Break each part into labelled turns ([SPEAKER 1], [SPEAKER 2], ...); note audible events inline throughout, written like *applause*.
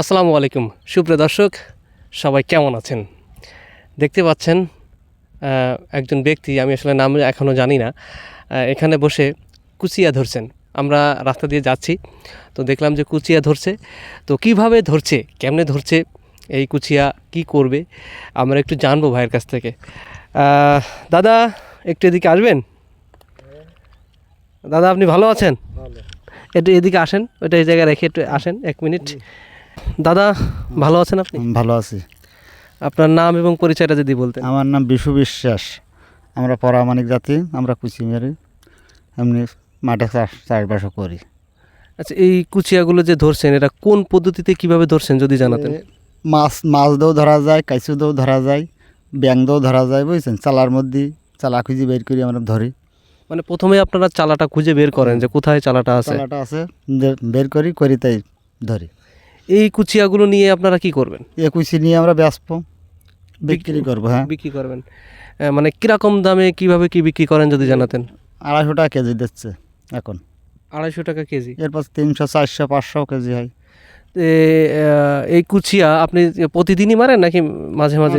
[SPEAKER 1] আসসালামু আলাইকুম। সুপ্রিয় দর্শক সবাই কেমন আছেন? দেখতে পাচ্ছেন একজন ব্যক্তি আমি আসলে নাম এখনও জানি না এখানে বসে কুচিয়া ধরছেন। আমরা রাস্তা দিয়ে যাচ্ছি তো দেখলাম যে কুচিয়া ধরছে। তো কীভাবে ধরছে কেমনে ধরছে এই কুচিয়া কি করবে আমরা একটু জানব ভাইয়ের কাছ থেকে। দাদা একটু এদিকে আসবেন? দাদা আপনি ভালো আছেন? একটু এদিকে আসেন ওইটা এই জায়গায় রেখে একটু আসেন এক মিনিট। দাদা ভালো আছেন আপনি?
[SPEAKER 2] ভালো আছি।
[SPEAKER 1] আপনার নাম এবং পরিচয়টা যদি বলতেন।
[SPEAKER 2] আমার নাম বিশু বিশ্বাস। আমরা পরামানিক জাতি আমরা কুচি মেরি এমনি মাঠে চাষ চাষবাসও করি।
[SPEAKER 1] আচ্ছা এই কুচিয়াগুলো যে ধরছেন এটা কোন পদ্ধতিতে কীভাবে ধরছেন যদি জানাতেন?
[SPEAKER 2] মাছ মাছ দিয়েও ধরা যায় কাইচু দিয়েও ধরা যায় ব্যাং দিয়েও ধরা যায় বুঝছেন? চালার মধ্যে চালা খুঁজে বের করি আমরা ধরি।
[SPEAKER 1] মানে প্রথমে আপনারা চালাটা খুঁজে বের করেন যে কোথায় চালাটা আছে।
[SPEAKER 2] চালাটা আছে বের করি করি তাই ধরি।
[SPEAKER 1] এই কুচিয়াগুলো নিয়ে আপনারা কি করবেন?
[SPEAKER 2] এ কুচি নিয়ে আমরা ব্যস্ত বিক্রি করব হ্যাঁ।
[SPEAKER 1] বিক্রি করবেন। মানে কীরকম দামে কীভাবে কি বিক্রি করেন যদি জানাতেন?
[SPEAKER 2] আড়াইশো টাকা কেজি দিচ্ছে এখন।
[SPEAKER 1] আড়াইশো টাকা কেজি?
[SPEAKER 2] এরপর তিনশো চারশো পাঁচশো কেজি হয়।
[SPEAKER 1] এই কুচিয়া আপনি প্রতিদিনই মারেন নাকি মাঝে মাঝে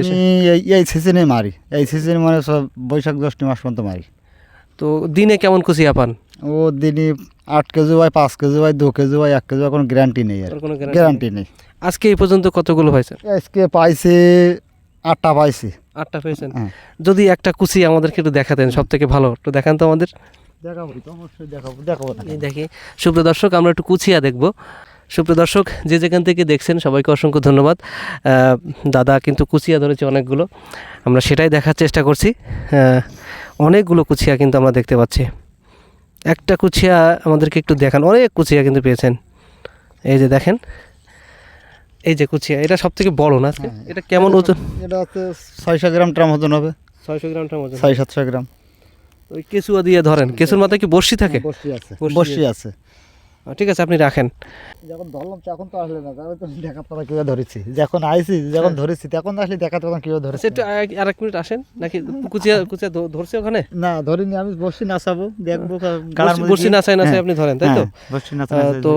[SPEAKER 2] এই এই সিজনে মারি। এই সিজনে মানে সব বৈশাখ জ্যৈষ্ঠ মাস পর্যন্ত মারি।
[SPEAKER 1] তো দিনে কেমন কুচিয়া পান?
[SPEAKER 2] ও দিনই আট কেজি হয় পাঁচ কেজি হয় দু কেজি হয় এক কেজি হয় কোনো গ্যারান্টি নেই আর
[SPEAKER 1] কোনো
[SPEAKER 2] গ্যারান্টি নেই।
[SPEAKER 1] আজকে এই পর্যন্ত কতগুলো হয়েছে
[SPEAKER 2] আজকে পাইছি আটটা পাইছি।
[SPEAKER 1] আটটা পেয়েছেন
[SPEAKER 2] হ্যাঁ।
[SPEAKER 1] যদি একটা কুচি আমাদেরকে একটু দেখাতেন সব থেকে ভালো। একটু দেখান তো আমাদের।
[SPEAKER 2] দেখাবো তো অবশ্যই দেখাবো দেখাবো
[SPEAKER 1] দেখি। সুপ্রিয় দর্শক আমরা একটু কুচিয়া দেখব। সুপ্রিয় দর্শক যে যেখান থেকে দেখছেন সবাইকে অসংখ্য ধন্যবাদ। দাদা কিন্তু কুচিয়া ধরেছে অনেকগুলো। আমরা সেটাই দেখার চেষ্টা করছি। অনেকগুলো কুচিয়া কিন্তু আমরা দেখতে পাচ্ছি। একটা কুচিয়া আমাদেরকে একটু দেখান। অনেক কুচিয়া কিন্তু পেয়েছেন। এই যে দেখেন এই যে কুচিয়া এটা সব থেকে বড় না
[SPEAKER 2] হ্যাঁ।
[SPEAKER 1] এটা কেমন ওজন?
[SPEAKER 2] এটা হচ্ছে ছয়শো গ্রাম ট্রাম ওজন হবে।
[SPEAKER 1] ছয়শো গ্রাম ট্রাম ওজন
[SPEAKER 2] ছয় সাতশো গ্রাম।
[SPEAKER 1] ওই কেঁচুয়া দিয়ে ধরেন। কেঁচুর মাথায় কি বর্ষি থাকে?
[SPEAKER 2] বসি আছে। বসি আছে।
[SPEAKER 1] ঠিক আছে আপনি রাখেন।
[SPEAKER 2] যখন ধরলাম তখন তো আসলে না তাহলে তো দেখা পাতা কীভাবে ধরেছি? যখন আইছি যখন ধরেছি তখন আসলে দেখা তখন কীভাবে
[SPEAKER 1] আচ্ছা
[SPEAKER 2] ধরেছি
[SPEAKER 1] একটু আর- এক মিনিট আসেন নাকি কুচিয়া কুচিয়া ধরছে ওখানে?
[SPEAKER 2] না ধরিনি আমি বসি নাচাবো দেখব গাড়ার
[SPEAKER 1] বসি-
[SPEAKER 2] মধ্যে
[SPEAKER 1] বসি
[SPEAKER 2] দিয়ে-
[SPEAKER 1] নাচাই নাচাই আপনি ধরেন তাই তো?
[SPEAKER 2] হ্যাঁ, বসি
[SPEAKER 1] আহ,
[SPEAKER 2] নাচাই
[SPEAKER 1] তো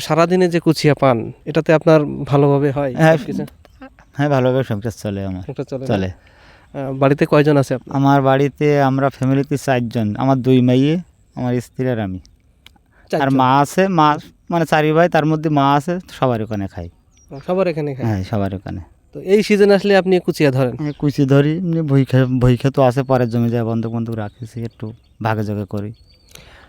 [SPEAKER 1] সারাদিনে যে কুচিয়া পান এটাতে আপনার ভালোভাবে হয়?
[SPEAKER 2] হ্যাঁ, হ্যাঁ ভালোভাবে সংসার চলে আমার।
[SPEAKER 1] চলে বাড়িতে কয়জন আছে
[SPEAKER 2] আমার বাড়িতে আমরা ফ্যামিলিতে চারজন আমার দুই মেয়ে আমার স্ত্রী আর আমি। আর মা আছে মা মানে চারি ভাই তার মধ্যে মা আছে সবার ওখানে খাই।
[SPEAKER 1] সবার এখানে খাই
[SPEAKER 2] হ্যাঁ সবার ওখানে।
[SPEAKER 1] তো এই সিজন আসলে আপনি কুচিয়া ধরেন?
[SPEAKER 2] হ্যাঁ, কুচি ধরি এমনি বই খে বই খেতো আছে পরের জমি যায় বন্ধক বন্ধক রাখেছি একটু ভাগে জগে করি।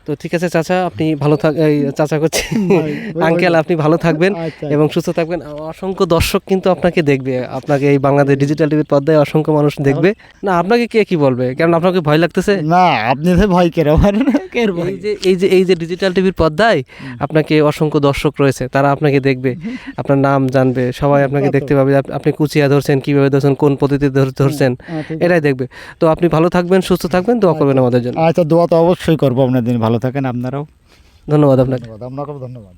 [SPEAKER 1] তো ঠিক আছে চাচা আপনি ভালো থাক চাচা করছি *laughs* আঙ্কেল আপনি ভালো থাকবেন
[SPEAKER 2] আচ্ছা।
[SPEAKER 1] এবং সুস্থ থাকবেন। অসংখ্য দর্শক কিন্তু আপনাকে দেখবে আপনাকে এই বাংলাদেশ ডিজিটাল টিভির পর্দায় অসংখ্য মানুষ দেখবে। না আপনাকে কে কি বলবে? কারণ আপনাকে ভয় লাগতেছে।
[SPEAKER 2] না আপনি তো ভয় কেন?
[SPEAKER 1] এই যে এই যে এই যে ডিজিটাল টিভির পর্দায় আপনাকে অসংখ্য দর্শক রয়েছে তারা আপনাকে দেখবে *laughs* আপনার নাম জানবে সবাই আপনাকে দেখতে পাবে আপনি কুচিয়া ধরছেন কীভাবে ধরছেন কোন পদ্ধতিতে ধরছেন এটাই দেখবে। তো আপনি ভালো থাকবেন সুস্থ থাকবেন দোয়া করবেন আমাদের জন্য।
[SPEAKER 2] আচ্ছা দোয়া তো অবশ্যই করব আপনার দিন ভালো থাকেন আপনারাও।
[SPEAKER 1] ধন্যবাদ আপনাকে।
[SPEAKER 2] ধন্যবাদ আপনাকেও ধন্যবাদ।